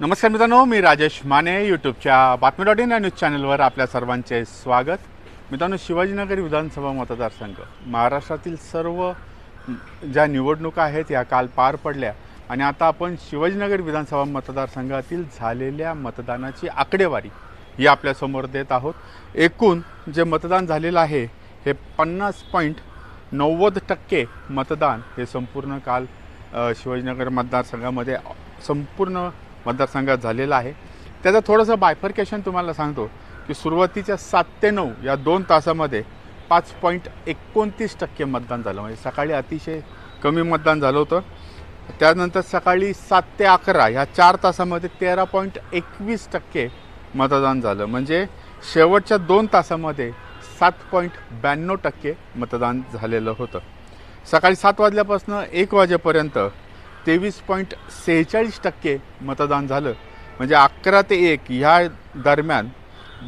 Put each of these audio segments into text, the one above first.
नमस्कार मित्रांनो मी राजेश माने यूट्यूबच्या बातमी डॉट इन या न्यूज चॅनलवर आपल्या सर्वांचे स्वागत. मित्रांनो शिवाजीनगर विधानसभा मतदारसंघ महाराष्ट्रातील सर्व ज्या निवडणुका आहेत या काल पार पडल्या आणि आता आपण शिवाजीनगर विधानसभा मतदारसंघातील झालेल्या मतदानाची आकडेवारी ही आपल्यासमोर देत आहोत. एकूण जे मतदान झालेलं आहे हे पन्नास पॉईंट नव्वद टक्के मतदान हे संपूर्ण काल शिवाजीनगर मतदारसंघामध्ये संपूर्ण मतदारसंघात झालेला आहे. त्याचं थोडंसं बायफर्केशन तुम्हाला सांगतो की सुरुवातीच्या सात ते नऊ या दोन तासामध्ये पाच पॉईंट एकोणतीस टक्के मतदान झालं. म्हणजे सकाळी अतिशय कमी मतदान झालं होतं. त्यानंतर सकाळी सात ते अकरा ह्या चार तासामध्ये तेरा पॉईंट एकवीस टक्के मतदान झालं. म्हणजे शेवटच्या दोन तासामध्ये सात पॉईंट ब्याण्णव टक्के मतदान झालेलं होतं. सकाळी सात वाजल्यापासून एक वाजेपर्यंत तेवीस पॉईंट सेहेचाळीस टक्के मतदान झालं. म्हणजे अकरा ते एक ह्या दरम्यान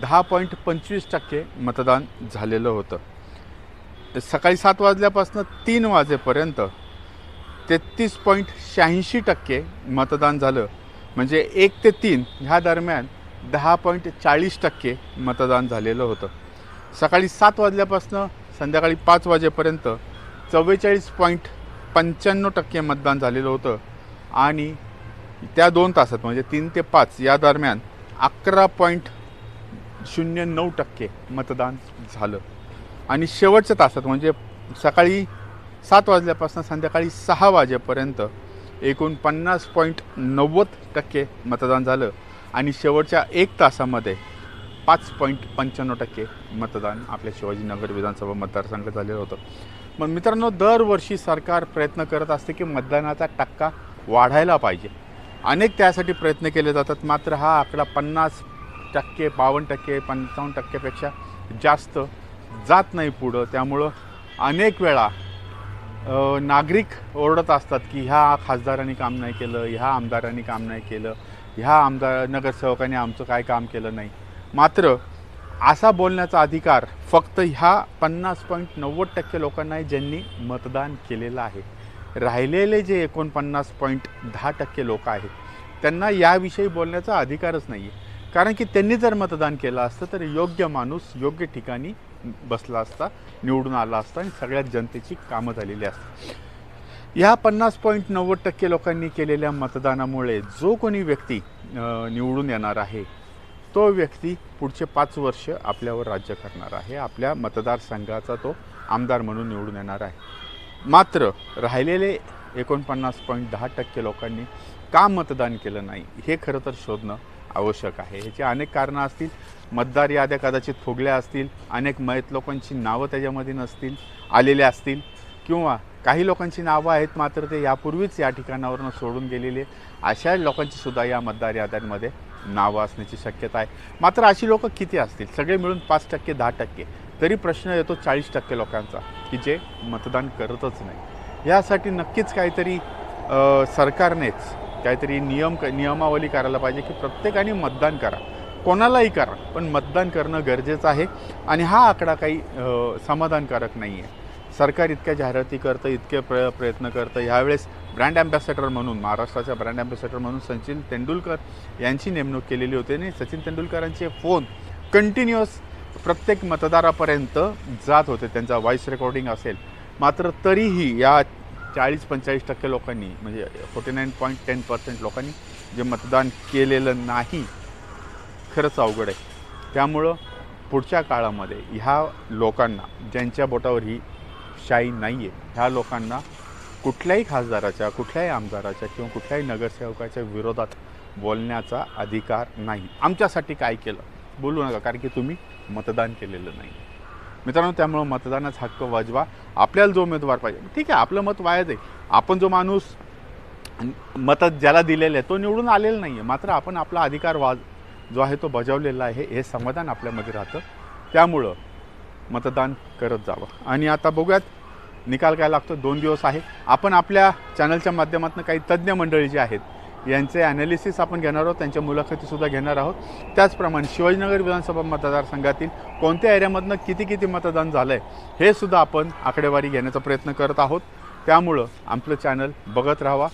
दहा पॉईंट पंचवीस टक्के मतदान झालेलं होतं. सकाळी सात वाजल्यापासून तीन वाजेपर्यंत तेहतीस पॉईंट शहाऐंशी टक्के मतदान झालं. म्हणजे एक ते तीन ह्या दरम्यान दहा पॉईंट चाळीस टक्के मतदान झालेलं होतं. सकाळी सात वाजल्यापासून संध्याकाळी पाच वाजेपर्यंत चव्वेचाळीस पॉईंट पंच्याण्णव टक्के मतदान झालेलं होतं. आणि त्या दोन तासात म्हणजे तीन ते पाच या दरम्यान अकरा पॉईंट शून्य नऊ टक्के मतदान झालं. आणि शेवटच्या तासात म्हणजे सकाळी सात वाजल्यापासून संध्याकाळी सहा वाजेपर्यंत एकूण पन्नास पॉईंट नव्वद टक्के मतदान झालं. आणि शेवटच्या एक तासामध्ये पाच पॉईंट पंच्याण्णव टक्के मतदान आपल्या शिवाजीनगर विधानसभा मतदारसंघात झालेलं होतं. मग मित्रांनो दरवर्षी सरकार प्रयत्न करत असते की मतदानाचा टक्का वाढायला पाहिजे. अनेक त्यासाठी प्रयत्न केले जातात. मात्र हा आकडा पन्नास टक्के बावन्न टक्के पंचावन्न टक्क्यापेक्षा जास्त जात नाही पुढं. त्यामुळं अनेक वेळा नागरिक ओरडत असतात की ह्या खासदारांनी काम नाही केलं ह्या आमदारांनी काम नाही केलं ह्या आमदार नगरसेवकांनी आमचं काय काम केलं नाही. मात्र असा बोलण्याचा अधिकार फक्त ह्या पन्नास पॉईंट नव्वद टक्के लोकांना आहे ज्यांनी मतदान केलेलं आहे. राहिलेले जे एकोणपन्नास पॉईंट दहा टक्के लोक आहेत त्यांना याविषयी बोलण्याचा अधिकारच नाही आहे कारण की त्यांनी जर मतदान केलं असतं तर योग्य माणूस योग्य ठिकाणी बसला असता निवडून आला असता आणि सगळ्यात जनतेची कामं झालेली असतात. ह्या पन्नास पॉईंट नव्वद टक्के लोकांनी केलेल्या मतदानामुळे जो कोणी व्यक्ती निवडून येणार आहे तो व्यक्ती पुढचे पाच वर्ष आपल्यावर राज्य करणार आहे. आपल्या मतदारसंघाचा तो आमदार म्हणून निवडून येणार आहे. मात्र राहिलेले एकोणपन्नास पॉईंट दहा टक्के लोकांनी का मतदान केलं नाही हे खरं तर शोधणं आवश्यक आहे. ह्याची अनेक कारणं असतील. मतदार याद्या कदाचित फुगल्या असतील. अनेक मयत लोकांची नावं त्याच्यामध्ये नसतील आलेल्या असतील. किंवा काही लोकांची नावं आहेत मात्र ते यापूर्वीच या ठिकाणावरून सोडून गेलेले. अशा लोकांची सुद्धा या मतदार याद्यांमध्ये नावं असण्याची शक्यता आहे. मात्र अशी लोकं किती असतील? सगळे मिळून पाच टक्के दहा टक्के. तरी प्रश्न येतो चाळीस टक्के लोकांचा की जे मतदान करतच नाही. यासाठी नक्कीच काहीतरी सरकारनेच काहीतरी नियम नियमावली करायला पाहिजे की प्रत्येकाने मतदान करा. कोणालाही करा पण मतदान करणं गरजेचं आहे. आणि हा आकडा काही समाधानकारक नाही आहे सरकार इतक्या जाहिराती करतं इतके प्र प्रयत्न करतं. ह्यावेळेस ब्रँड अँबॅसेडर म्हणून महाराष्ट्राच्या ब्रँड अँबॅसेडर म्हणून सचिन तेंडुलकर यांची नेमणूक केलेली होती आणि सचिन तेंडुलकरांचे फोन कंटिन्युअस प्रत्येक मतदारापर्यंत जात होते. त्यांचा व्हॉईस रेकॉर्डिंग असेल. मात्र तरीही या चाळीस पंचेचाळीस टक्के लोकांनी म्हणजे forty nine point ten percent लोकांनी जे मतदान केलेलं नाही खरंच अवघड आहे. त्यामुळं पुढच्या काळामध्ये ह्या लोकांना ज्यांच्या बोटावर ही शाईन नाही आहे ह्या लोकांना कुठल्याही खासदाराच्या कुठल्याही आमदाराच्या किंवा कुठल्याही नगरसेवकाच्या विरोधात बोलण्याचा अधिकार नाही. आमच्यासाठी काय केलं? बोलू नका कारण की तुम्ही मतदान केलेलं नाही. मित्रांनो त्यामुळं मतदानाचा हक्क वाजवा. आपल्याला जो उमेदवार पाहिजे. ठीक आहे आपलं मत वाया जाईल आपण जो माणूस मत ज्याला दिलेलं आहे तो निवडून आलेला नाही आहे मात्र आपण आपला अधिकार वाज जो आहे तो बजावलेला आहे हे समाधान आपल्यामध्ये राहतं. त्यामुळं मतदान करत जावं. आणि आता बघूयात निकाल काय लागतो? दोन दिवस आहे. आपण आपल्या चॅनलच्या माध्यमातून काही तज्ज्ञ मंडळी जे आहेत यांचे ॲनालिसिस आपण घेणार आहोत त्यांच्या मुलाखतीसुद्धा घेणार आहोत. त्याचप्रमाणे शिवाजीनगर विधानसभा मतदारसंघातील कोणत्या एरियामधनं किती किती मतदान झालं आहे हे सुद्धा आपण आकडेवारी घेण्याचा प्रयत्न करत आहोत. त्यामुळं आपलं चॅनल बघत राहावा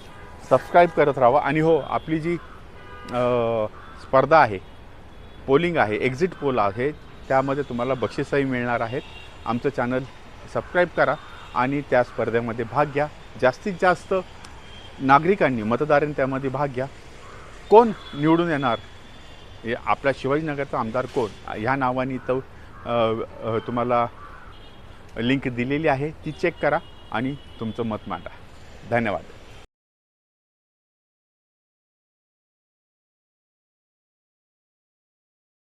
सबस्क्राईब करत राहावा. आणि हो आपली जी स्पर्धा आहे पोलिंग आहे एक्झिट पोल आहे त्यामध्ये तुम्हाला बक्षीसही मिळणार आहेत. आमचं चॅनल सबस्क्राईब करा आणि त्या स्पर्धेमध्ये भाग घ्या. जास्तीत जास्त नागरिकांनी मतदारांनी त्यामध्ये भाग घ्या. कोण निवडून येणार? हे आपला शिवाजीनगरचा आमदार कोण? ह्या नावाने तो तुम्हाला लिंक दिलेली आहे. ती चेक करा आणि तुमचं मत मांडा. धन्यवाद.